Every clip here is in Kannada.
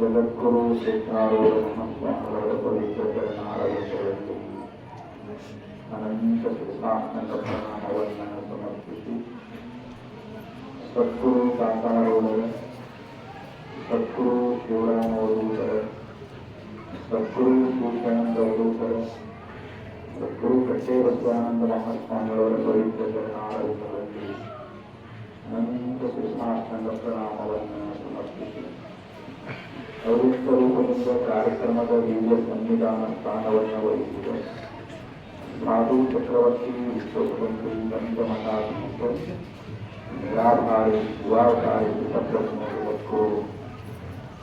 ಜಗದ್ಗುರು ಶ್ರೀಕಾರೂಢಮಹಾರಾಯಣಗಳು ಅನಂತ ಕೃಪಾನಂದ ಪ್ರಮಾಣವನ್ನು ಸಮರ್ಪಿಸಿ ಸದ್ಗುರು ಸಾಕಾರೂಢ ಸದ್ಗುರು ಶಿವರಾಮವರು ಸದ್ಗುರು ಭೂಷಣಂದವಧೂತರ ಸದ್ಗುರು ಕಟ್ಟೇಬಸವಾನಂದ ಮಹಾಸ್ವಾಮಿಗಳವರ ಪವಿತ್ರ ಚರಣಾರವಿಂದಗಳಲ್ಲಿ ಅನಂತ ಕೃಷ್ಣಾನಂದ ಪ್ರಣಾಮವನ್ನು ಸಮರ್ಪಿಸಿ ಅವಿಷ್ಟ ರೂಪದಿಂದ ಕಾರ್ಯಕ್ರಮದ ದಿವ್ಯ ಸಂವಿಧಾನ ಸ್ಥಾನವನ್ನು ವಹಿಸಿದ ಸಾಧು ಚಕ್ರವರ್ತಿ ವಿಶ್ವಸುಂದರಿ ಪಂಚಮಠಾಧೀಶ ನಿರಾಧಾರಿ ಯುವಾಧಾರಿ ಸಪ್ರಜ್ಞರು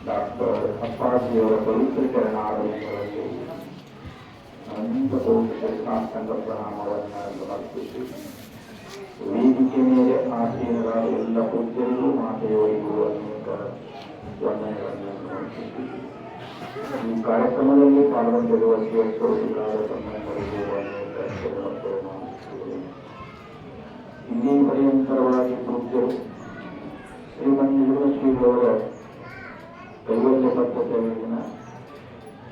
ಡಾಕ್ಟರ್ ಅಪ್ಪಾಜಿಯವರ ಪವಿತ್ರ ಚರಣಾಡಳಿತಗಳಲ್ಲಿ ಅನಂತ ಕೋಟಿ ಕೃಷ್ಣಾಷ್ಟಂಗ ಪ್ರಣಾಮವನ್ನು ಸಮರ್ಪಿಸಿ ವೇದಿಕೆ ಮೇಲೆ ಆಸೀನರಾದ ಎಲ್ಲ ಪೂಜ್ಯರಿಗೂ ಮಾತೆಯವರಿಗೂ ಅನೇಕ ವಂದನೆಗಳನ್ನು ಸಮರ್ಪಿಸಿ ಈ ಕಾರ್ಯಕ್ರಮದಲ್ಲಿ ಪಾಲ್ಗೊಂಡಿರುವ ಶಿವಸ್ವರೂಪಿಗಳಾದ ತಮ್ಮೆಲ್ಲರಿಗೂ ಅನೇಕ ಶರಣವನ್ನು ಮಾಡಿಸುತ್ತೇನೆ ಇಲ್ಲಿ ಪರ್ಯಂತರವಾಗಿ ಪೂಜ್ಯರು ಶ್ರೀಮಂತ ಶ್ರೀಗಳವರ ಕೈವಲ್ಯ ಪದ್ಧತಿಯಲ್ಲಿನ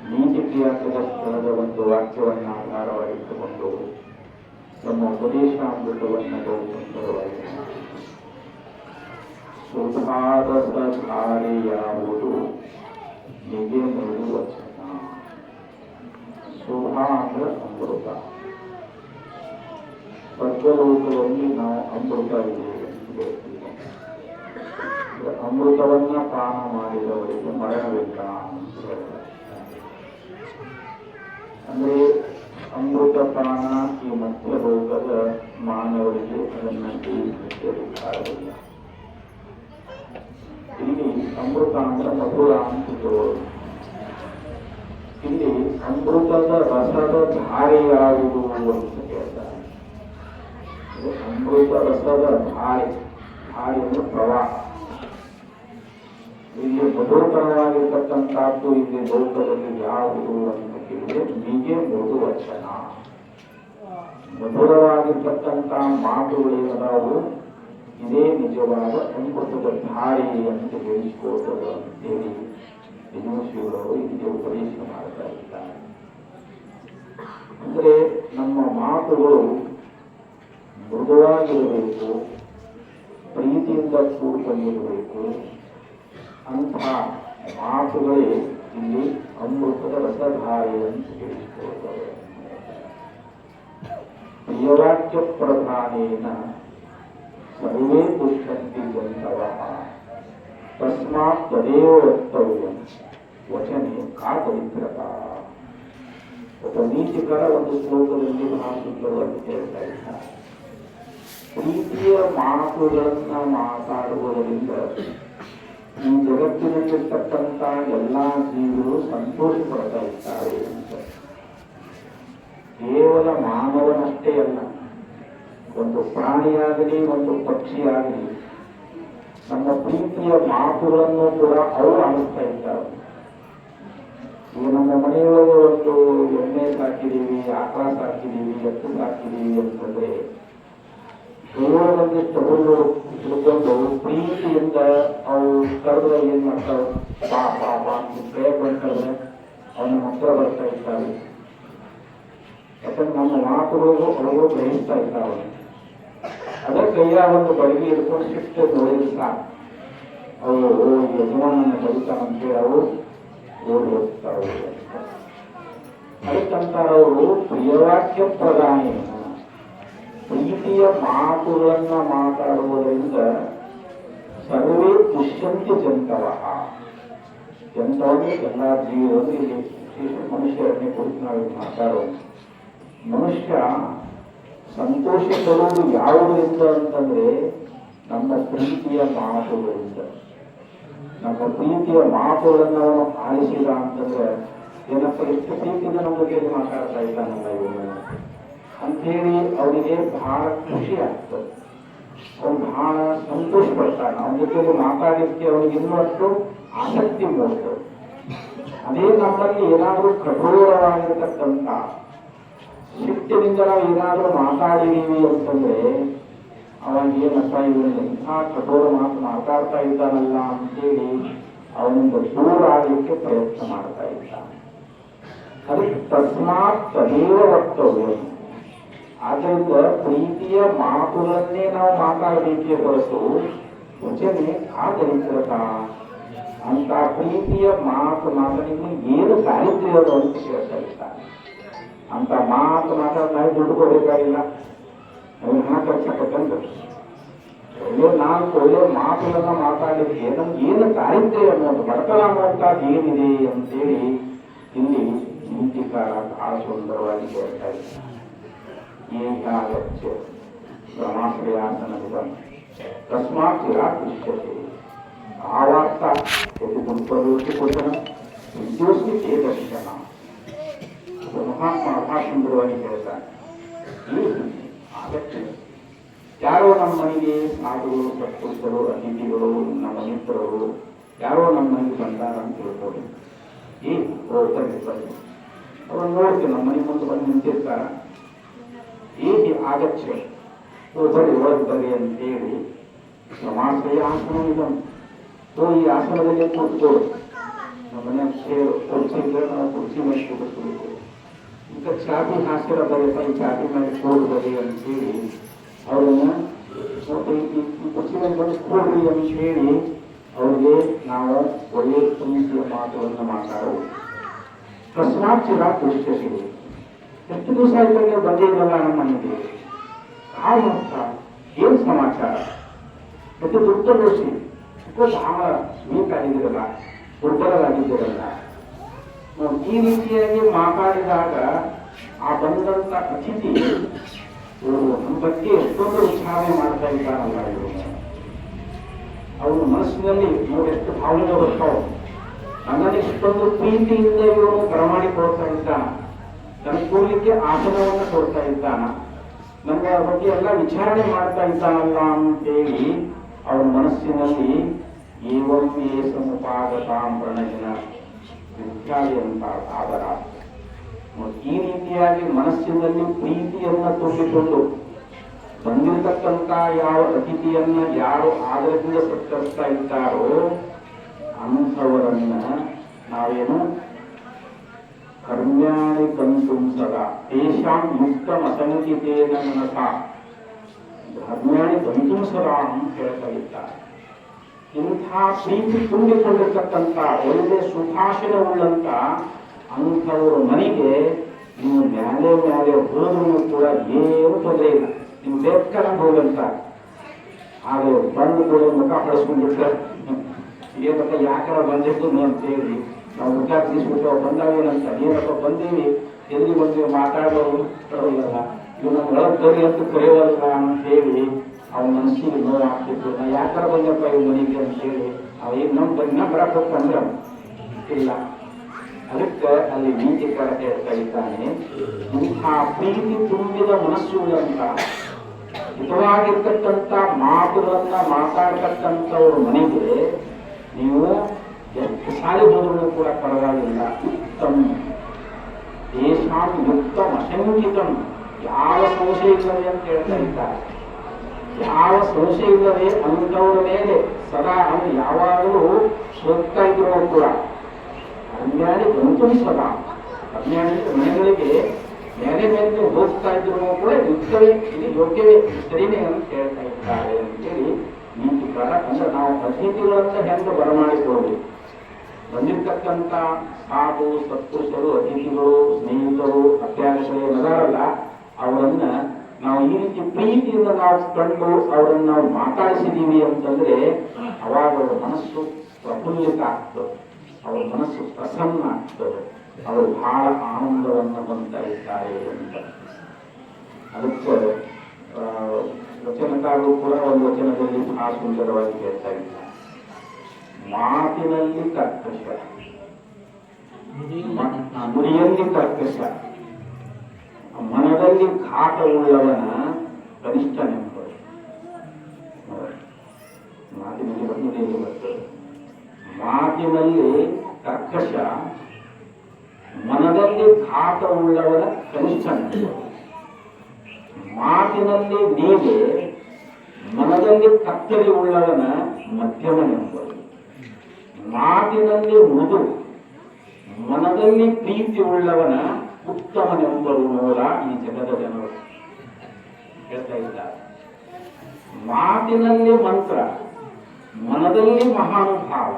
ನೀತಿ ಕ್ರಿಯಾತ್ಮಕ ಸ್ಥಳದ ಒಂದು ವಾಕ್ಯವನ್ನು ಆಧಾರವಾಗಿಟ್ಟುಕೊಂಡು ನಮ್ಮ ಉಪದೇಶಾಮೃತವನ್ನು ಬಹು ಸುಂದರವಾಗಿ ಸುಧಾರ ಸಧಾರಿಯಾವುದು ನಿಜೆ ನುಡಿ ವಚನ ಸುಧಾ ಅಂದ್ರೆ ಅಮೃತ ಸ್ವರ್ಗಲೋಕದಲ್ಲಿ ನಾವು ಅಮೃತ ಇದೆ ಎಂದು ಹೇಳ್ತೀವಿ ಅಂದ್ರೆ ಅಮೃತವನ್ನ ಪಾನ ಮಾಡಿದವರಿಗೆ ಮರಣವಿಲ್ಲ. ಅಂದ್ರೆ ಅಮೃತ ಪಾನ ಈ ಮಧ್ಯ ಲೋಕದ ಮಾನವರಿಗೆ ಅದನ್ನ ಅಧಿಕಾರವಿಲ್ಲ ಇಲ್ಲಿ ಅಮೃತ ಅಂದ್ರೆ ಮಧುರ ಅಂತಿದ್ದವರು ಇಲ್ಲಿ ಅಮೃತದ ರಸದ ಧಾರೆ ಯಾವುದು ಅಂತ ಕೇಳ್ತಾರೆ. ಅಮೃತ ರಸದ ಧಾರೆ ಧಾರೆ ಅಂದ್ರೆ ಪ್ರವಾಹ. ಇಲ್ಲಿ ಮಧುರಕರವಾಗಿರ್ತಕ್ಕಂಥದ್ದು ಇಲ್ಲಿ ಲೋಕದಲ್ಲಿ ಯಾವುದು ಅಂತ ಕೇಳಿದ್ರೆ ನಿಜೆ ಮೃದು ವಚನ ಮಧುರವಾಗಿರ್ತಕ್ಕಂಥ ಮಾತುಗಳೇನದಾವು? ಇದೇ ನಿಜವಾದ ಅಮೃತದ ಧಾರಿ ಅಂತ ಹೇಳಿಸಿಕೊಳ್ತದೆ ಅಂತೇಳಿ ಶ್ರೀಗಳವರು ಇಲ್ಲಿ ಉಪದೇಶ ಮಾಡ್ತಾ ಇದ್ದಾರೆ. ಅಂದರೆ ನಮ್ಮ ಮಾತುಗಳು ಮೃದುವಾಗಿರಬೇಕು, ಪ್ರೀತಿಯಿಂದ ಕೂಡಿಕೊಂಡಿರಬೇಕು ಅಂಥ ಮಾತುಗಳೇ ಇಲ್ಲಿ ಅಮೃತದ ರಸಧಾರೆ ಅಂತ ತಿಳಿಸಿಕೊಳ್ತವೆ ಪ್ರಿಯವಾಕ್ಯ ಪ್ರಧಾನೇನ ಸರ್ವೇ ದುಷ್ಯಂತಿ ಜಂತವ ತಸ್ಮಾತ್ ತದೇವ ವಕ್ತವ್ಯಂ ವಚನೆ ಕಾ ದರಿದ್ರತ ಒಬ್ಬ ನೀತಿಕರ ಒಂದು ಶ್ಲೋಕದಲ್ಲಿ ಬಹಳ ಸುಂದರವಾಗಿ ಹೇಳ್ತಾ ಇದ್ದಾರೆ ಪ್ರೀತಿಯ ಮಾತುಗಳನ್ನ ಮಾತಾಡುವುದರಿಂದ ಈ ಜಗತ್ತಿನಲ್ಲಿರ್ತಕ್ಕಂಥ ಎಲ್ಲಾ ಜೀವರು ಸಂತೋಷ ಪಡ್ತಾ ಇದ್ದಾರೆ. ಕೇವಲ ಮಾನವನಷ್ಟೇ ಅಲ್ಲ, ಒಂದು ಪ್ರಾಣಿಯಾಗಲಿ, ಒಂದು ಪಕ್ಷಿಯಾಗಲಿ, ನಮ್ಮ ಪ್ರೀತಿಯ ಮಾತುಗಳನ್ನು ಕೂಡ ಅವರು ಆಡಿಸ್ತಾ ಇದ್ದಾರೆ. ಈಗ ನಮ್ಮ ಮನೆಯೊಳಗೆ ಒಂದು ಎಮ್ಮೆ ಸಾಕಿದ್ದೀವಿ ಆಕಳ ಸಾಕಿದ್ದೀವಿ, ಎತ್ತು ಸಾಕಿದ್ದೀವಿ ಅಂತಂದ್ರೆ, ಕೇವಲ ಹುಲ್ಲು ತಿಳ್ಕೊಂಡು ಪ್ರೀತಿಯಿಂದ ಅವು ಕರೆದ್ರೆ ಏನ್ ಮಾಡ್ತಾವೆ ಬಾ ಬಾ ಬಾ ಕರೆದ್ರೆ ಅವನ ಹತ್ರ ಬರ್ತಾ ಇರ್ತಾವೆ ಯಾಕಂದ್ರೆ ನಮ್ಮ ಮಾತುಗಳು ಅವರು ಗ್ರಹಿಸ್ತಾ ಇದ್ದಾವೆ ಅದೇ ಕೈಯ ಒಂದು ಬಡಗಿ ಹಿಡ್ಕೊಂಡು ಶಿಫ್ಟ್ ಅವರು, ಓ, ಯಜಮಾನನ ಬದುಕಾನಂತೇಳಿ ಅವರು ಓಡಿ ಹೋಗ್ತಾರೆ. ಅದಕ್ಕಂತಾರವರು ಪ್ರಿಯವಾಕ್ಯ ಪ್ರಧಾನ. ಪ್ರೀತಿಯ ಮಾತುಗಳನ್ನ ಮಾತಾಡುವುದರಿಂದ ಸರ್ವೇ ದುಷ್ಯಂತಿ ಜಂತವ. ಜಂತವೇ ಎಲ್ಲ ಜೀವಗಳು ಇಲ್ಲಿ ವಿಶೇಷ ಮನುಷ್ಯರನ್ನೇ ಕುರಿತು ನಾವು ಮಾತಾಡೋದು ಮನುಷ್ಯ ಸಂತೋಷ ಪಡುವುದು ಯಾವುದರಿಂದ ಅಂತಂದ್ರೆ ನಮ್ಮ ಪ್ರೀತಿಯ ಮಾತುಗಳಿಂದ. ನಮ್ಮ ಪ್ರೀತಿಯ ಮಾತುಗಳನ್ನು ಅವನು ಆಲಿಸಿದ ಅಂತಂದ್ರೆ ಏನಪ್ಪ, ಎಷ್ಟು ಪ್ರೀತಿಯಿಂದ ನಮ್ಮ ಬಗ್ಗೆ ಮಾತಾಡ್ತಾ ಇದ್ದಾನಲ್ಲ ಇವನು? ಅಂಥೇಳಿ ಅವರಿಗೆ ಬಹಳ ಖುಷಿ ಆಗ್ತದೆ. ಅವ್ರು ಬಹಳ ಸಂತೋಷ ಪಡ್ತಾನೆ ಅವನ ಜೊತೆಗೆ ಮಾತಾಡಲಿಕ್ಕೆ ಅವನಿಗೆ ಇನ್ನಷ್ಟು ಆಸಕ್ತಿ ಮೂಡ್ತದೆ. ಅದೇ ನಮ್ಮಲ್ಲಿ ಏನಾದರೂ ಕಠೋರವಾಗಿರ್ತಕ್ಕಂಥ ಶಿಫ್ಟಿನಿಂದ ನಾವು ಏನಾದರೂ ಮಾತಾಡಿದೀವಿ ಅಂತಂದ್ರೆ ಏನಪ್ಪಾ ಏನಪ್ಪ ಇವನು ಎಂಥ ಕಠೋರ ಮಾತು ಮಾತಾಡ್ತಾ ಇದ್ದಾನಲ್ಲ ಅಂತೇಳಿ ಅವನಿಂದ ದೂರ ಆಗಲಿಕ್ಕೆ ಪ್ರಯತ್ನ ಮಾಡ್ತಾ ಇದ್ದಾನೆ. ಅದಕ್ಕೆ ತಸ್ಮಾತ್ ತದೇವ ವಕ್ತವ್ಯ. ಆದ್ದರಿಂದ ಪ್ರೀತಿಯ ಮಾತುಗಳನ್ನೇ ನಾವು ಮಾತಾಡಬೇಕೇ ಹೊರತು ವಚನೆ ಆದರಿಸಿರತ ಅಂತ ಪ್ರೀತಿಯ ಮಾತು ಮಾತನಿಗೆ ಏನು ದಾರಿದ್ರ್ಯ ಅದು ಅಂತ ಕೇಳ್ತಾ ಅಂತ ಮಾತು ಮಾತಾಡ್ತಾ ನಾವು ದುಡ್ಡು ಕೊಡಬೇಕಾಗಿಲ್ಲ. ನಮಗೆ ಹಣ ಖರ್ಚಾಗತ್ತಂದ್ರೆ ಒಳ್ಳೆ ನಾಲ್ಕು ಒಳ್ಳೆ ಮಾತುಗಳನ್ನ ಮಾತಾಡಿದ್ರೆ ನಮ್ಗೆ ಏನು ದಾರಿದ್ರ್ಯ ಅನ್ನೋದು ಬಡತನ ಅನ್ನುವಂಥದ್ದು ಏನಿದೆ ಅಂತೇಳಿ ಇಲ್ಲಿ ನೀತಿಕಾರ ಬಹಳ ಸುಂದರವಾಗಿ ಹೇಳ್ತಾ ಇದ್ದಾರೆ. ಏಕಾಗತ್ಯ ಬ್ರಹ್ಮಾಶ್ರಯಾಸನದ ತಸ್ಮಾತ್ ಚಿರಾಕೃಷ್ಯತೆ ಆವಾರ್ತ ಎಲ್ಲಿ ದುರ್ಪದೋಷಿ ಕೊಟ್ಟನ ವಿದ್ಯೋಸ್ತಿ ತೇ ದರ್ಶನ ಇದು ಮಹಾತ್ಮ ಬಹಳ ಸುಂದರವಾಗಿ ಹೇಳ್ತಾನೆ ಈ ಆಗತ್ಯ ಯಾರೋ ನಮ್ಮ ಮನೆಗೆ ಸಾಧುಗಳು ಸತ್ಪುರುಷರು ಅತಿಥಿಗಳು ನಮ್ಮ ಮಿತ್ರರು ಯಾರೋ ನಮ್ಮ ಮನೆಗೆ ಬಂದಾರ ಅಂತ ತಿಳ್ಕೊಳ್ಳಿ ಈ ಬನ್ನಿ ಬನ್ನಿ ಅವ್ರನ್ನ ನೋಡ್ತೀವಿ ನಮ್ಮ ಮನೆ ಮುಂದೆ ಬಂದು ನಿಂತಿರ್ತಾರ ಹೇಗೆ ಆಗಚ್ಚ ಓ ಬರಿ ಒಳಗೆ ಬರಿ ಅಂತೇಳಿ ಸಮಾಶ್ರಯ ಆಸನ ಇದನ್ನು ಓ ಈ ಆಸನದಲ್ಲಿ ಕೂತ್ಕೊಳ್ಳು ನಮ್ಮ ಮನೆ ಸೇರು ಕುರ್ಚಿ ಇದ್ರೆ ನಾವು ಕುರ್ಚಿ ಮೇಲೆ ಕೂಡಿಸ್ಬೇಕು ಈಗ ಚಾಪಿ ಹಾಸಿರ ಬರೀಪ್ಪ ಈ ಚಾಪಿ ಮೇಲೆ ಕೂಡು ಬರಿ ಅಂತೇಳಿ ಅವ್ರನ್ನ ಸ್ವಲ್ಪ ಈ ಈ ಕುರ್ಚಿ ಮೇಲೆ ಬಂದು ಕೂಡ್ರಿ ಅಂತ ಹೇಳಿ ಅವ್ರಿಗೆ ನಾವು ಒಳ್ಳೆಯ ಪ್ರೀತಿಯ ಮಾತುಗಳನ್ನು ಮಾತಾಡೋದು ತಸ್ಮಾತ್ ಚಿರ ಪುಷ್ಟಿಸಿದೆ ಎಷ್ಟು ದಿವಸ ಆಯ್ತು ನೀವು ಬಂದೇ ಇಲ್ಲಲ್ಲ ನಮ್ಮ ಮನೆಗೆ ಹಾಯ್ ಅಂತ ಏನ್ ಸಮಾಚಾರ? ಮತ್ತು ದೊಡ್ಡ ದೋಷಿ ಎಷ್ಟು ಬಹಳ ವೀಕ್ ಆಗಿದ್ದೀರಲ್ಲ ಈ ರೀತಿಯಾಗಿ ಮಾತಾಡಿದಾಗ ಆ ಬಂದಂತ ಅತಿಥಿ ನಮ್ಮ ಬಗ್ಗೆ ಎಷ್ಟೊಂದು ವಿಚಾರಣೆ ಮಾಡ್ತಾ ಇದ್ದಾರಲ್ಲ ಇವರು. ಮನಸ್ಸಿನಲ್ಲಿ ನೋಡಿ ಎಷ್ಟು ಭಾವನೆ ಬರ್ತಾವ. ನನ್ನಲ್ಲಿ ಇಷ್ಟೊಂದು ಪ್ರೀತಿಯಿಂದ ಇವರು ಬರಮಾಡಿಕೊಳ್ತಾ ಇದ್ದಾನ ನನಗೆ ಕೂರ್ಲಿಕ್ಕೆ ಆಸನವನ್ನು ಕೊಡ್ತಾ ಇದ್ದಾನ. ನನ್ನ ಬಗ್ಗೆ ಎಲ್ಲ ವಿಚಾರಣೆ ಮಾಡ್ತಾ ಇದ್ದಾನಲ್ಲ ಅಂತೇಳಿ ಅವರ ಮನಸ್ಸಿನಲ್ಲಿ ಏವಂ ಸಮುಪಾಗತಾಂ ಪ್ರಣಯನ ಇತ್ಯಾದಿ ಅಂತ ಆದರ ಈ ರೀತಿಯಾಗಿ ಮನಸ್ಸಿನಲ್ಲಿ ಪ್ರೀತಿಯನ್ನ ತುಂಬಿಕೊಂಡು ಬಂದಿರತಕ್ಕಂತ ಯಾವ ಅತಿಥಿಯನ್ನ ಯಾರು ಆದರದಿಂದ ಸತ್ಕರಿಸ್ತಾ ಇದ್ದಾರೋ ಅಂಥವರನ್ನ ನಾವೇನು ಕರ್ಮ್ಯಾಣಿ ಕಂತು ಸದಾ. ತೇಷಾಂ ಮುಕ್ತ ಅಸಂಕಿತೇನ ಮನಸ. ಕರ್ಮ್ಯಾಣಿ ಕಂತು ಸದಾ ಅಂತ ಹೇಳ್ತಾ ಇಂಥ ಪ್ರೀತಿ ತುಂಬಿಕೊಂಡಿರ್ತಕ್ಕಂಥ ಒಳ್ಳೆ ಸುಭಾಷಣವುಳ್ಳಂತ ಅಂಥವ್ರ ಮನೆಗೆ ನೀವು ಮ್ಯಾಲೆ ಮ್ಯಾಲೆ ಹೋದ್ರೂ ಕೂಡ ಏನು ತೊಂದರೆ ಇಲ್ಲ. ನೀವು ಬೇಕಾದಂಗೆ ಹೋಗಂತ ಆದರೆ ಬಂದು ಕೂಡ ಮುಖ ಹೊಡೆಸ್ಕೊಂಡ್ಬಿಟ್ರೆ ಏನಪ್ಪ ಯಾಕಾರ ಬಂದಿದ್ದು ಅಂತೇಳಿ ನಾವು ಊಟ ತೀರಿಸ್ಬಿಟ್ಟು ಅವ್ರು ಬಂದಾಗ ಏನಂತ ಏನಪ್ಪ ಬಂದೀವಿ. ಎಲ್ಲಿ ಬಂದೀವಿ ಮಾತಾಡೋರು ಬರೋಲ್ಲ ಇವ್ ನಮ್ಮ ಒಳಗೆ ಬರಿ ಅಂತ ಕರೆಯೋಲ್ಲ ಅಂತ ಹೇಳಿ ಅವ್ನ ಮನಸ್ಸಿಗೆ ನೋವು ಆಗ್ತಿತ್ತು. ನಾ ಯಾಕಾರ ಬಂದಪ್ಪ ಇವ್ ಮನೆಗೆ ಅಂತ ಹೇಳಿ, ಅವ ಈಗ ನಮ್ಮ ಬಂದ ಬರಕ್ಕೆ ಹೋಗ್ತಂದ್ರೆ ಇಲ್ಲ. ಅದಕ್ಕೆ ಅಲ್ಲಿ ನೀತಿಕಾರ ಇದ್ದಾನೆ ಇಂಥ ಪ್ರೀತಿ ತುಂಬಿದ ಮನಸ್ಸು ಅಂತ. ಹಿತವಾಗಿರ್ತಕ್ಕಂಥ ಮಾತುಗಳನ್ನ ಮಾತಾಡ್ತಕ್ಕಂಥವ್ರ ಮನೆಗೆ ನೀವು ಎಷ್ಟು ಹೋದರೂ ಕೂಡ ಪರವಾಗಿಲ್ಲ. ಉತ್ತಮ. ದೇಶಾಂ ಯುಕ್ತಂ ಅಶಂಕಿತಂ ಯಾವ ಸಂಶಯ ಇಲ್ಲದೆ ಅಂತ ಹೇಳ್ತಾ ಇದ್ದಾರೆ. ಯಾವ ಸಂಶಯ ಇಲ್ಲದೆ ಅಂಥವ್ರ ಮೇಲೆ ಸದಾ ಅವನು ಯಾವಾಗಲೂ ಹೋಗ್ತಾ ಇದ್ರು ಕೂಡ. ಅಜ್ಞಾನಿ ಬಂತು ಸದಾ. ಅಜ್ಞಾನಿ ಮನೆಗಳಿಗೆ ಮೇಲೆ ಮೇಲೆ ಹೋಗ್ತಾ ಇದ್ರು ಕೂಡ ಯುಕ್ತವೇ ಇದು ಯೋಗ್ಯವೇ, ಸರಿನೇ ಅಂತ ಹೇಳ್ತಾ ಇದ್ದಾರೆ ಅಂತೇಳಿ ನೀತಿಕಾರ ಅಂದ್ರೆ ನಾವು ಅತಿಥಿಗಳಂತ ಹೆಂಗೆ ಬರಮಾಡಿಕೊಳ್ಳಬೇಕು ಬಂದಿರ್ತಕ್ಕಂಥ ಸಾಧು ಸತ್ಪುರುಷರು, ಅತಿಥಿಗಳು, ಸ್ನೇಹಿತರು ಅತ್ಯಾಗಗಳು ನಗಾರಲ್ಲ, ಅವರನ್ನ ನಾವು ಈ ರೀತಿ ಪ್ರೀತಿಯಿಂದ ನಾವು ಕಂಡು ಅವರನ್ನು ನಾವು ಮಾತಾಡಿಸಿದೀವಿ ಅಂತಂದ್ರೆ ಅವಾಗ ಅವರ ಮನಸ್ಸು ಪ್ರಫುಲ್ಲಿತ ಆಗ್ತದೆ. ಅವರ ಮನಸ್ಸು ಪ್ರಸನ್ನ ಆಗ್ತದೆ. ಅವರು ಬಹಳ ಆನಂದವನ್ನು ಹೊಂದ್ತಾ ಇದ್ದಾರೆ ಅಂತ. ಅದಕ್ಕೆ ವಚನಕಾರರು ಕೂಡ ಒಂದು ವಚನದಲ್ಲಿ ಬಹಳ ಸುಂದರವಾಗಿ ಹೇಳ್ತಾ ಇದ್ದಾರೆ. ಮಾತಿನಲ್ಲಿ ಕರ್ಕಶ. ಮ- ನುಡಿಯಲ್ಲಿ ಕರ್ಕಶ. ಮನದಲ್ಲಿ ಘಾತವುಳ್ಳವನ ಕನಿಷ್ಠನೆಂಬುದು ಮಾತಿನಲ್ಲಿ ಬಂದು ಬರ್ತದೆ ಮಾತಿನಲ್ಲಿ ಕರ್ಕಶ. ಮನದಲ್ಲಿ ಘಾತವುಳ್ಳವನ ಕನಿಷ್ಠ ಮಾತಿನಲ್ಲಿ ನೀವೇ ಮನದಲ್ಲಿ ಕತ್ತರಿ ಉಳ್ಳವನ ಮಧ್ಯಮನೆಂಬರು ಮಾತಿನಲ್ಲಿ ಮೃದು ಮನದಲ್ಲಿ ಪ್ರೀತಿ ಉಳ್ಳವನ ಉತ್ತಮನೆಂಬರು ನೋಡ ಈ ಜಗದ ಜನರು. ಹೇಳ್ತಾ ಇದ್ದಾರೆ ಮಾತಿನಲ್ಲಿ ಮಂತ್ರ, ಮನದಲ್ಲಿ ಮಹಾನುಭಾವ.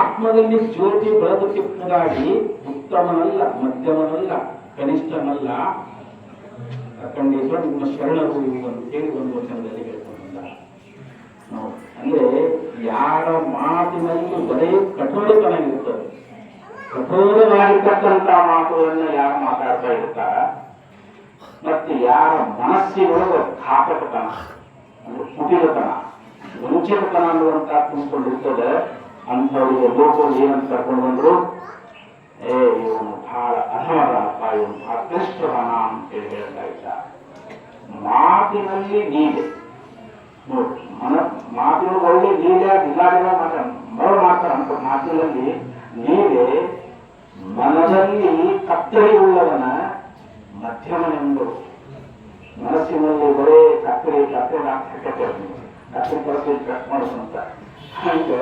ಆತ್ಮದಲ್ಲಿ ಜ್ಯೋತಿ ಬೆಳೆದು ತಿಪ್ಪದಾಗಿ ಉತ್ತಮನಲ್ಲ, ಮಧ್ಯಮನಲ್ಲ, ಕನಿಷ್ಠನಲ್ಲ. ಖಂಡಿತ ನಿಮ್ಮ ಶರಣರು ಅಂತೇಳಿ ಒಂದು ವಚನದಲ್ಲಿ ಹೇಳ್ಕೊಂಡ ಅಂದ್ರೆ ಯಾರ ಮಾತಿನಲ್ಲಿ ಬರೀ ಕಠೋರತನ ಇರುತ್ತದೆ ಕಠೋರವಾಗಿರ್ತಕ್ಕಂಥ ಮಾತುಗಳನ್ನ ಯಾರು ಮಾತಾಡ್ತಾ ಇರ್ತಾರ? ಮತ್ತೆ ಯಾರ ಮನಸ್ಸಿನೊಳಗೆ ಘಾತಕತನ ಅಂದ್ರೆ ಕುಟಿಲತನ, ವಂಚಕತನ ಅನ್ನುವಂತ ತುಂಬಿಕೊಂಡಿರ್ತದೆ ಅಂಥವ್ರಿಗೆ ಲೋಕರು ಏನಂತ ಕರ್ಕೊಂಡು ಬಂದ್ರು? ಏ, ಇವನು ಬಹಳ ಅಧಮದಪ್ಪ ಇವನು ಬಹಳ ಅಂತ ಹೇಳ್ತಾ ಇದ್ದ. ಮಾತಿನಲ್ಲಿ ನೀಡೆ ನೋಡಿ ಮನ ಮಾತಿನ ಒಳ್ಳೆ ನೀಡೆ ಬಿಲ್ಲಾಡಿನ ಮಾತ ಮರು ಮಾಡ್ತಾರೆ ಅಂತ ಮಾತಿನಲ್ಲಿ ನೀಡೆ ಮನದಲ್ಲಿ ಕತ್ತರಿ ಉಳ್ಳವನ ಮಧ್ಯಮನೆಂದರು ಮನಸ್ಸಿನಲ್ಲಿ ಬರೇ ಕತ್ತರಿ ಕತ್ತರಿ ಹಾಕಕ್ಕೆ ಕತ್ತರಿ ಕತ್ತರಿ ಕಟ್ ಮಾಡೋದಂತ ಹಂಗೆ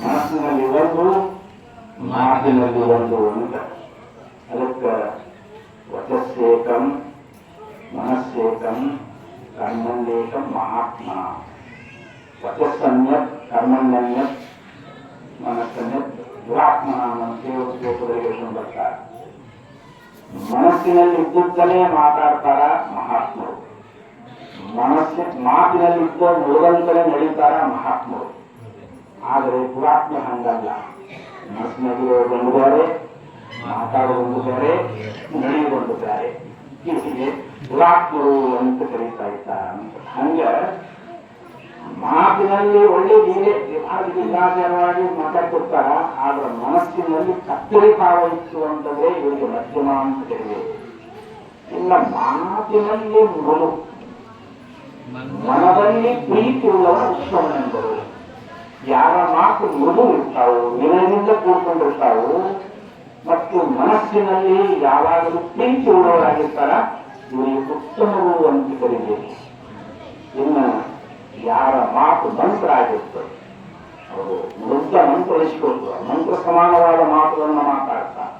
ಮನಸ್ಸಿನಲ್ಲಿ ಒಂದು ಮಾತಿನಲ್ಲಿ ಒಂದು ಅಂತ ಅದಕ್ಕೆ ವಚಸ್ಸೇಕಂ ಮನಸ್ಸೇಕಂ ಕರ್ಮಣ್ಯೇಕಂ ಮಹಾತ್ಮ ವಚಸ್ಸನ್ಯತ್ ಕರ್ಮಣ್ಯನ್ಯತ್ ಮನಸ್ಸನ್ಯತ್ ದುರಾತ್ಮನ ಶ್ಲೋಕದಲ್ಲಿ ಹೇಳ್ಕೊಂಡು ಬರ್ತಾರೆ ಮನಸ್ಸಿನಲ್ಲಿ ಇದ್ದುತ್ತಲೇ ಮಾತಾಡ್ತಾರ ಮಹಾತ್ಮರು ಮನಸ್ಸಿನ ಮಾತಿನಲ್ಲಿ ಇದ್ದ ಮುಳುಗಂತಲೇ ನಡೀತಾರ ಮಹಾತ್ಮರು ಆದರೆ ಪುರಾತ್ಮ ಹಂಗಲ್ಲ ಮನಸ್ಸಿನಲ್ಲಿ ಬೇರೆ ಮಾತಾಡೋದೊಂದು ಬೇರೆ ಹೀಗೆ ಪುರಾತ್ಮರು ಅಂತ ಕರೀತಾ ಇದ್ದಾರೆ ಅಂತ ಹಂಗ ಮಾತಿನಲ್ಲಿ ಒಳ್ಳೆ ಬೇರೆ ಜಿಲ್ಲಾಚಾರವಾಗಿ ಮಾತಾಡ್ತಿರ್ತಾರ ಆದ್ರ ಮನಸ್ಸಿನಲ್ಲಿ ಕತ್ತರಿ ಭಾವ ಇತ್ತು ಅಂತಂದ್ರೆ ಇವರಿಗೆ ಮಧ್ಯಮ ಅಂತ ಕರೀಬೇಕು ಇಲ್ಲ, ಮಾತಿನಲ್ಲಿ ಮೃದು ಮನದಲ್ಲಿ ಪ್ರೀತಿ ಉಳ್ಳವ ಉತ್ತಮನೆಂದರು ಯಾರ ಮಾತು ಮೃದು ಇರ್ತಾವು ವಿನಯದಿಂದ ಕೂಡ್ಕೊಂಡಿರ್ತಾವು, ಮತ್ತು ಮನಸ್ಸಿನಲ್ಲಿ ಯಾವಾಗಲೂ ಪ್ರೀತಿ ಉಳ್ಳವರಾಗಿರ್ತಾರ ಇವರಿಗೆ ಉತ್ತಮರು ಅಂತ ಕರೀಬೇಕು ಇನ್ನು ಯಾರ ಮಾತು ಮಂತ್ರ ಆಗಿರ್ತದೆ. ಅವರು ಮೃದ್ಧ ಮಂತ್ರ ಇಸ್ಕೊಳ್ತಾರೆ ಮಂತ್ರ ಸಮಾನವಾದ ಮಾತುಗಳನ್ನು ಮಾತಾಡ್ತಾರೆ.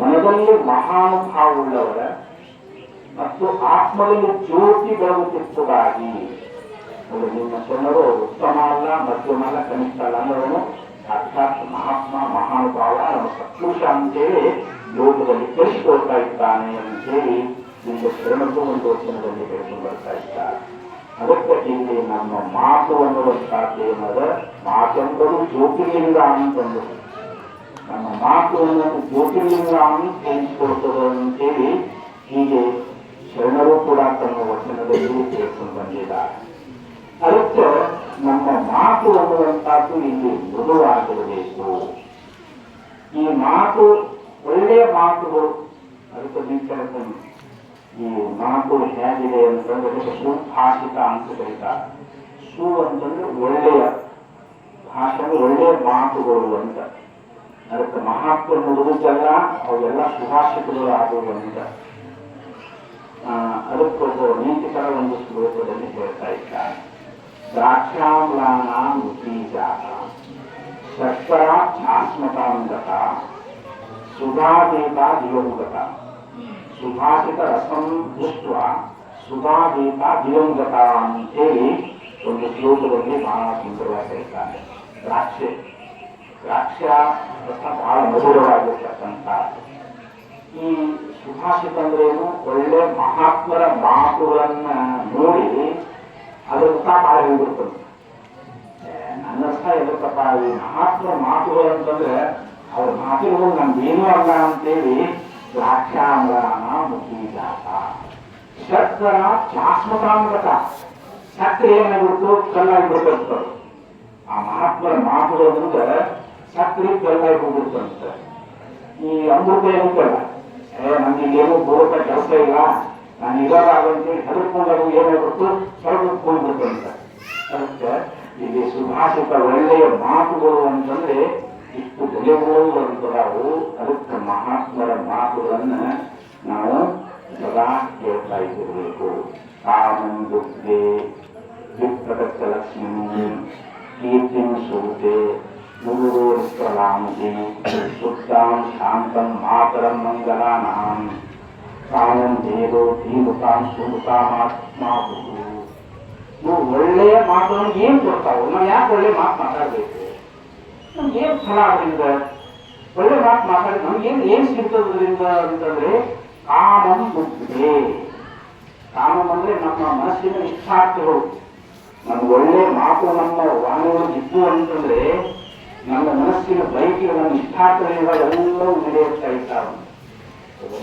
ಮನದಲ್ಲಿ ಮಹಾನುಭಾವವುಳ್ಳವರ ಮತ್ತು ಆತ್ಮದಲ್ಲಿ ಜ್ಯೋತಿ ಬೆಳಗುತ್ತಿತ್ತದಾಗಿ ಅವರು ನಿಮ್ಮ ಜನರು ಉತ್ತಮ ಅಲ್ಲ, ಮಧ್ಯಮ ಅಲ್ಲ, ಕನಿಷ್ಠ ಅಲ್ಲ ಅನ್ನೋದನ್ನು ಸಾಕ್ಷಾತ್ ಮಹಾತ್ಮ, ಮಹಾನುಭಾವ ನಮ್ಮ ಸತ್ಪುರುಷ ಅಂತೇಳಿ ಲೋಕದಲ್ಲಿ ಕಲಿಸಿಕೊಳ್ತಾ ಇದ್ದಾನೆ ಅಂತೇಳಿ ನಿಮ್ಮ ಶರಣಕ್ಕೂ ಒಂದು ವಚನದಲ್ಲಿ ಹೇಳ್ಕೊಂಡು ಬರ್ತಾ ಇದ್ದಾರೆ ಅದಕ್ಕೆ ಇಲ್ಲಿ ನಮ್ಮ ಮಾತು ಅನ್ನುವಂಥದ್ದು ಏನದ? ಮಾತಂದರು ಜ್ಯೋತಿರ್ಲಿಂಗ ಅಂತಂದು ನಮ್ಮ ಮಾತು ಅನ್ನೋದು ಜ್ಯೋತಿರ್ಲಿಂಗ ಅಂತ ತಿಳಿಸಿಕೊಡ್ತದೆ ಅಂತೇಳಿ ಹೀಗೆ ಶರಣರು ಕೂಡ ತಮ್ಮ ವಚನದಲ್ಲಿ ಹೇಳ್ಕೊಂಡು ಬಂದಿದ್ದಾರೆ. ಅದಕ್ಕೆ ನಮ್ಮ ಮಾತು ಅನ್ನುವಂಥದ್ದು ಇಲ್ಲಿ ಮೃದುವಾಗಿರಬೇಕು. ಈ ಮಾತು ಒಳ್ಳೆಯ ಮಾತುಗಳು, ಅದಕ್ಕೆ ನೀವು ಈ ಮಾತು ಹೇಗಿದೆ ಅಂತಂದ್ರೆ ಅದಕ್ಕೆ ಸುಭಾಷಿತ ಅಂತ ಕರೀತಾರೆ ಸು ಅಂತಂದ್ರೆ ಒಳ್ಳೆಯ ಭಾಷೆ ಒಳ್ಳೆಯ ಮಾತುಗಳು ಅಂತ. ಅದಕ್ಕೆ ಮಹಾತ್ಮ ನುಡಿದೆಲ್ಲ ಅವೆಲ್ಲ ಸುಭಾಷಿತಗಳು ಆಗುವು ಅಂತ ಆ, ಅದಕ್ಕೊಬ್ಬ ನೀತಿಕರ ಒಂದು ಶ್ಲೋಕದಲ್ಲಿ ಹೇಳ್ತಾ ಇದ್ದಾರೆ ದ್ರಾಕ್ಷಾಮ್ಲಾನ ಉದ್ದೀಜಾತ. ಶರ್ಕರ ಛಾಸ್ಮತಾಂಗತ ಸುಧಾದೀಪ ದಿವಂಗತ. ಸುಭಾಷಿತ ರಸಂ ದೃಷ್ಟ ಸುಧಾದೀಪ ದಿವಂಗತ ಅಂತೇಳಿ ಒಂದು ಶ್ಲೋಕದಲ್ಲಿ ಬಹಳ ಸುಂದರವಾಗಿ ಹೇಳ್ತಾರೆ. ದ್ರಾಕ್ಷೆ, ದ್ರಾಕ್ಷ ರಸ ಬಹಳ ಮಧುರವಾಗಿರ್ತಕ್ಕಂಥ. ಈ ಸುಭಾಷಿತ ಅಂದ್ರೇನು ಒಳ್ಳೆ ಮಹಾತ್ಮರ ಮಾತುಗಳನ್ನ ನೋಡಿ ಅದು ಅರ್ಥ ಭಾಳ ಹೋಗ್ಬಿಡ್ತದೆ ನನ್ನ ಅರ್ಥ ಎದಕ್ಕಪ್ಪ ಈ ಮಹಾತ್ಮರ ಮಾತುಗಳು ಅಂತಂದ್ರೆ ಅವ್ರ ಮಾತುಗಳು ನಮ್ಗೇನು ಅಲ್ಲ ಅಂತೇಳಿ ದ್ರಾಕ್ಷಾಂಗನ ಮುಖೀಜಾತ ಶರ್ಕರ ಚಾಸ್ಮತಾಂಗತ ಸಕ್ಕರೆ ಏನಾಗ್ಬಿಡ್ತು ಕಲ್ಲಾಗಿ ಬಿಡ್ತಂತ. ಆ ಮಹಾತ್ಮರ ಮಾತುಗಳು ಅಂದ್ರೆ ಸಕ್ಕರೆ ಕಲ್ಲಾಗಿ ಹೋಗ್ಬಿಡ್ತಂತ. ಈ ಅಮೃತ ಏನಂತಲ್ಲ ಏ ನಮ್ಗೆ ಏನು ಕೆಲಸ ಇಲ್ಲ. ನಾನು ಇರೋದಾಗ ಅಂತೇಳಿ ಹೆದರ್ಕೊಂಡಾಗ ಏನಾಗ್ಬಿಡ್ತು ಸ್ವಲ್ಪ ಹೋಗ್ಬಿಡ್ತಂತ ಅದಕ್ಕೆ, ಇಲ್ಲಿ ಸುಭಾಷಿತ ಒಳ್ಳೆಯ ಮಾತುಗಳು ಅಂತಂದ್ರೆ ಇಷ್ಟು ಬೆಲೆಗಳು ಅಂತದಾವು ಅದಕ್ಕೆ ಮಹಾತ್ಮರ ಮಾತುಗಳನ್ನ ನಾವು ಸದಾ ಕೇಳ್ತಾ ಇದ್ದಿರಬೇಕು ಕಾಮಂ ದುರ್ಗೆ ವಿಪ್ರಕಚ್ಚ ಲಕ್ಷ್ಮೀ ಕೀರ್ತಿಂ ಸೂತೆ ಮುರುಗೋರಿಪ್ರಲಾಂತಿ ಸುತ್ತಾಂ ಶಾಂತಂ ಮಾತರಂ ಮಂಗಲಾನಾಂ. ಕಾಮಂ ದೇವೋ ಧೀಮುತಾಂ ಸುಮುತಾಮಾತ್ಮಾಭೂ ನೀವು ಒಳ್ಳೆಯ ಮಾತನ್ನು ಏನ್ ಕೊಡ್ತಾವು? ನಾವು ಯಾಕೆ ಒಳ್ಳೆ ಮಾತು ಮಾತಾಡ್ಬೇಕು? ನಮ್ಗೆ ಏನ್ ಫಲ ಅದರಿಂದ ಒಳ್ಳೆ ಮಾತು ಮಾತಾಡಿ, ನಮ್ಗೇನು ಏನು ಸಿಗ್ತದ್ರಿಂದ ಅಂತಂದ್ರೆ, ಕಾಮಂ ಬುದ್ಧಿ ಕಾಮಂ ಅಂದ್ರೆ ನಮ್ಮ ಮನಸ್ಸಿನ ಇಷ್ಟಾರ್ಥಗಳು ನಮ್ಗೆ ಒಳ್ಳೆ ಮಾತು ನಮ್ಮ ವಾಣಿಯೊಳಗೆ ಇದ್ದು ಅಂತಂದ್ರೆ, ನಮ್ಮ ಮನಸ್ಸಿನ ಬೈಕಿಗೆ ನಮ್ಮ ಇಷ್ಟಾರ್ಥಗಳಿಂದ ಎಲ್ಲವೂ ನಡೆಯುತ್ತಾ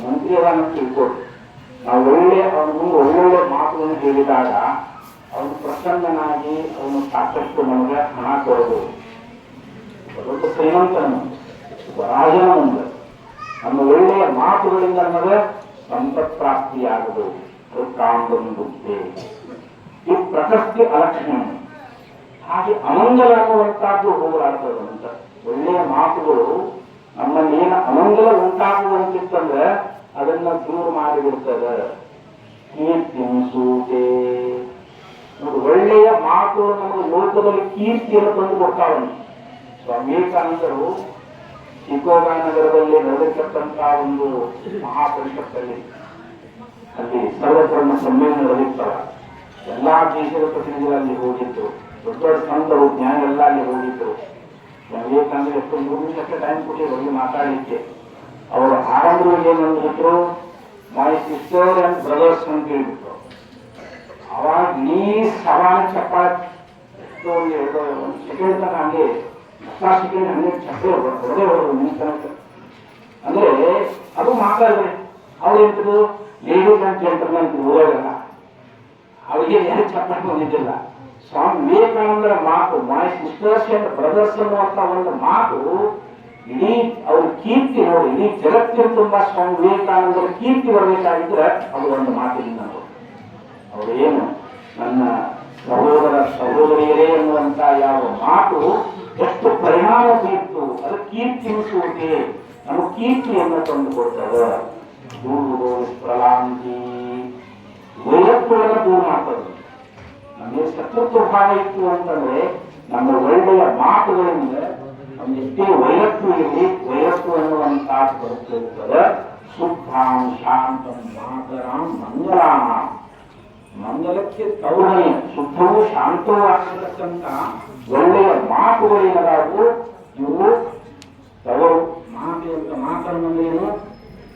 ಮಂತ್ರಿ ಅದಾನ ತಿಳ್ಕೊಡು ನಾವು ಒಳ್ಳೆ ಅವನ ಮುಂದೆ ಒಳ್ಳೊಳ್ಳೆ ಮಾತುಗಳನ್ನು ಹೇಳಿದಾಗ, ಅವನು ಪ್ರಸನ್ನನಾಗಿ, ಅವನು ಸಾಕಷ್ಟು ನಮಗೆ ಹಣ ಕೊಡೋದು ಶ್ರೀಮಂತನು ಒಬ್ಬ ರಾಜನ ಮುಂದೆ ನಮ್ಮ ಒಳ್ಳೆಯ ಮಾತುಗಳಿಂದ ನಮಗೆ ಸಂಪತ್ ಪ್ರಾಪ್ತಿಯಾಗುವುದು ಅದು ಕಾಮದೊಂದು ಈ ಪ್ರಕೃತಿ ಅಲಕ್ಷಣ ಹಾಗೆ ಅಮಂಗಲ ಅನ್ನುವಂತಹದ್ದು ಹೋಗಲಾಡ್ತದೆ ಅಂತ. ಒಳ್ಳೆಯ ಮಾತುಗಳು ನಮ್ಮಲ್ಲಿ ಏನು ಅಮಂಗಲ ಉಂಟಾಗುವಂತಿತ್ತಂದ್ರೆ ಅದನ್ನ ದೂರ ಮಾಡಿಬಿಡ್ತದೆ. ಕೀರ್ತಿ ಸೂಟೆ ನೋಡಿ, ಒಳ್ಳೆಯ ಮಾತುಗಳು ನಮಗೆ ಲೋಕದಲ್ಲಿ ಕೀರ್ತಿಯನ್ನು ತಂದು ಕೊಡ್ತಾವನು. ವಿವೇಕಾನಂದರು ಚಿಕೋಗಾ ನಗರದಲ್ಲಿ ನಡೆದಿರ್ತಕ್ಕಂತಹ ಒಂದು ಮಹಾಪರಿಷತ್ತಲ್ಲಿ ಅಲ್ಲಿ ಸರ್ವಧರ್ಮ ಸಮ್ಮೇಳನ ನಡೆದಿರ್ತವ ಎಲ್ಲಾ ದೇಶದ ಪ್ರತಿನಿಧಿಗಳು ಅಲ್ಲಿ ದೊಡ್ಡ ದೊಡ್ಡ ಸಂತರು ಜ್ಞಾನ ಎಲ್ಲ ಅಲ್ಲಿ ಹೋಗಿದ್ರು. ವಿವೇಕಾನಂದ ಎಷ್ಟು ಮೂರು ನಿಮಿಷಕ್ಕೆ ಟೈಮ್ ಕೊಟ್ಟಿದ್ರು ಹೋಗಿ ಮಾತಾಡಲಿಕ್ಕೆ ಅವರು ಆರಂಭದಲ್ಲಿ ಏನಂದ್ಬಿಟ್ರು ಮೈ ಸಿಸ್ಟರ್ ಅಂಡ್ ಬ್ರದರ್ಸ್ ಅಂತ ಹೇಳ್ಬಿಟ್ರು. ಅವಾಗ ನೀ ಸವಾಲ ಚಪ್ಪಾಳೆ ಒಂದು ಸೆಕೆಂಡ್ ತನಕ ಹಂಗೆ ಸೆಕೆಂಡ್ ಹಂಗೆ ಹೊಡೆದೇ ಹೊಡೆದು ಅಂದ್ರೆ ಅದು ಮಾತಾಡಿದ್ರೆ ಅವ್ರು ಎಂತದ್ದು ಲೇಡೀಸ್ ಅಂತ ಹೇಳ್ತಾರೆ ನನಗೆ ಓದೋದಲ್ಲ. ಅವರಿಗೆ ಏನು ಚಪ್ಪಾಳೆ ಬಂದಿದ್ದಿಲ್ಲ. ಸ್ವಾಮಿ ವಿವೇಕಾನಂದರ ಮಾತು ಮೈ ಸಿಸ್ಟರ್ಸ್ ಅಂತ ಬ್ರದರ್ಸ್ ಅನ್ನುವಂತ ಒಂದು ಮಾತು, ಇಡೀ ಅವ್ರ ಕೀರ್ತಿ ನೋಡಿ, ಇಡೀ ಜಗತ್ತಿನ ತುಂಬಾ ಸ್ವಾಮಿ ವಿವೇಕಾನಂದರ ಕೀರ್ತಿ ಬರಬೇಕಾಗಿದ್ರೆ ಅದು ಒಂದು ಮಾತಿನಿಂದ ನೋಡಿ ಅವರು ಏನು ನನ್ನ ಸಹೋದರ ಸಹೋದರಿಯರೇ ಎನ್ನುವಂತ ಯಾವ ಮಾತು ಎಷ್ಟು ಬೀರ್ತು ಅದು ಕೀರ್ತಿ ಉಳಿಸುವಿಕೆ ನಮ್ಮ ಕೀರ್ತಿಯನ್ನು ತಂದು ಕೊಡ್ತದೆ ದೂರು, ಪ್ರಲಾಂತಿ ವೈರತ್ವವನ್ನು ದೂರ ಮಾಡ್ತದೆ ನಮಗೆ ಶತ್ರುತ್ವ ಭಾವ ಇತ್ತು ಅಂತಂದ್ರೆ ನಮ್ಮ ಒಳ್ಳೆಯ ಮಾತುಗಳಿಂದ ನಮ್ಗೆ ಎಷ್ಟೇ ವೈರತ್ವ ಇರಲಿ ವೈರತ್ವ ಅನ್ನುವಂತಹ ಬರುತ್ತಿರುತ್ತದೆ ಶುದ್ಧಾಂ ಶಾಂತಂ ಮಾತರಾಂ ಮಂಗಲಾಮ ಮಂಗಲಕ್ಕೆ ತೌರನೆ ಶುದ್ಧವೂ ಶಾಂತವೂ ಆಗಿರತಕ್ಕಂತಹ ಒಳ್ಳೆಯ ಮಾತುಗಳೇನದಾವು ಇವು ತವರು ಮಾತು ಅಂತ ಏನು?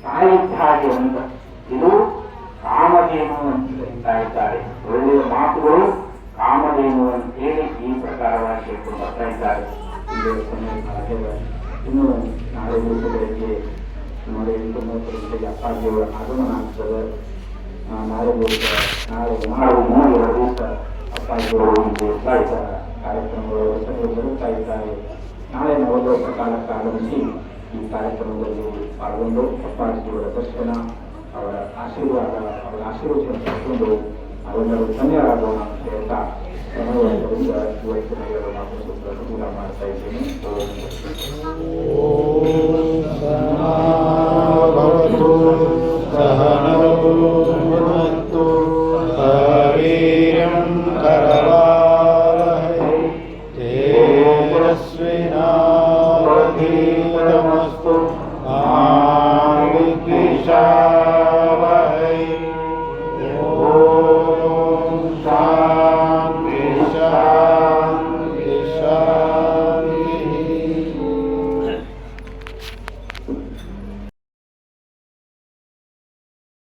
ತಾಯಿದ್ದ ಹಾಗೆ ಅಂತ. ಇದು ಕಾಮಧೇನು ಅಂತ ಕರೀತಾ ಇದ್ದಾರೆ. ಒಳ್ಳೆಯ ಮಾತುಗಳು ಕಾಮಧೇನು ಅಂತ ಹೇಳಿ ಈ ಪ್ರಕಾರವಾಗಿ ಹೇಳ್ಕೊಂಡು ಬರ್ತಾ ಇದ್ದಾರೆ. ಇನ್ನು ನಾಳೆ ದಿವಸಗಳಿಗೆ ಸುಮಾರು ಎಂಟು ಮೂವತ್ತು ಗಂಟೆಗೆ ಅಪ್ಪಾಜಿಯವರ ಆಗಮನ ಆಗ್ತದೆ. ನಾಳೆ ದಿವಸ ನಾಳೆ ನಾಳೆ ಮೂರು ದಿವಸ ಅಪ್ಪಾಜಿಯವರು ಕಾರ್ಯಕ್ರಮಗಳು ಬರುತ್ತಾ ಇದ್ದಾರೆ. ನಾಳೆ ನವಲೋಕ ಕಾಲಕ್ಕೆ ಆಗಮಿಸಿ ಈ ಕಾರ್ಯಕ್ರಮದಲ್ಲಿ ಪಾಲ್ಗೊಂಡು ಅಪ್ಪಾಜಿಯವರ ದರ್ಶನ ಅವರ ಆಶೀರ್ವಾದ, ಅವರ ಆಶೀರ್ವಚನ ಪಡ್ಕೊಂಡು ಅವೆಲ್ಲರೂ ಧನ್ಯರಾಗೋಣ ಅಂತ ಹೇಳ್ತಾ ಸಮಯದಿಂದ ಇವತ್ತಿನ ಮಾತು ಮಾಡ್ತಾ ಇದ್ದೀನಿ.